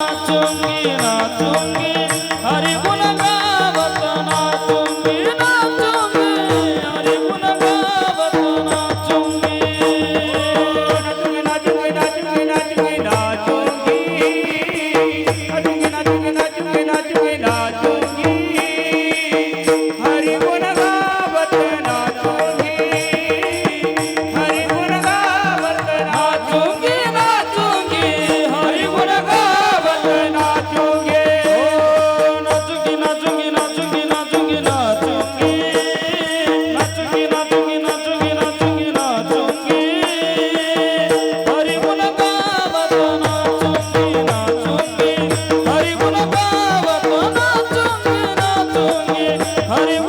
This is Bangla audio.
চঙ্গি না চঙ্গি Thank you.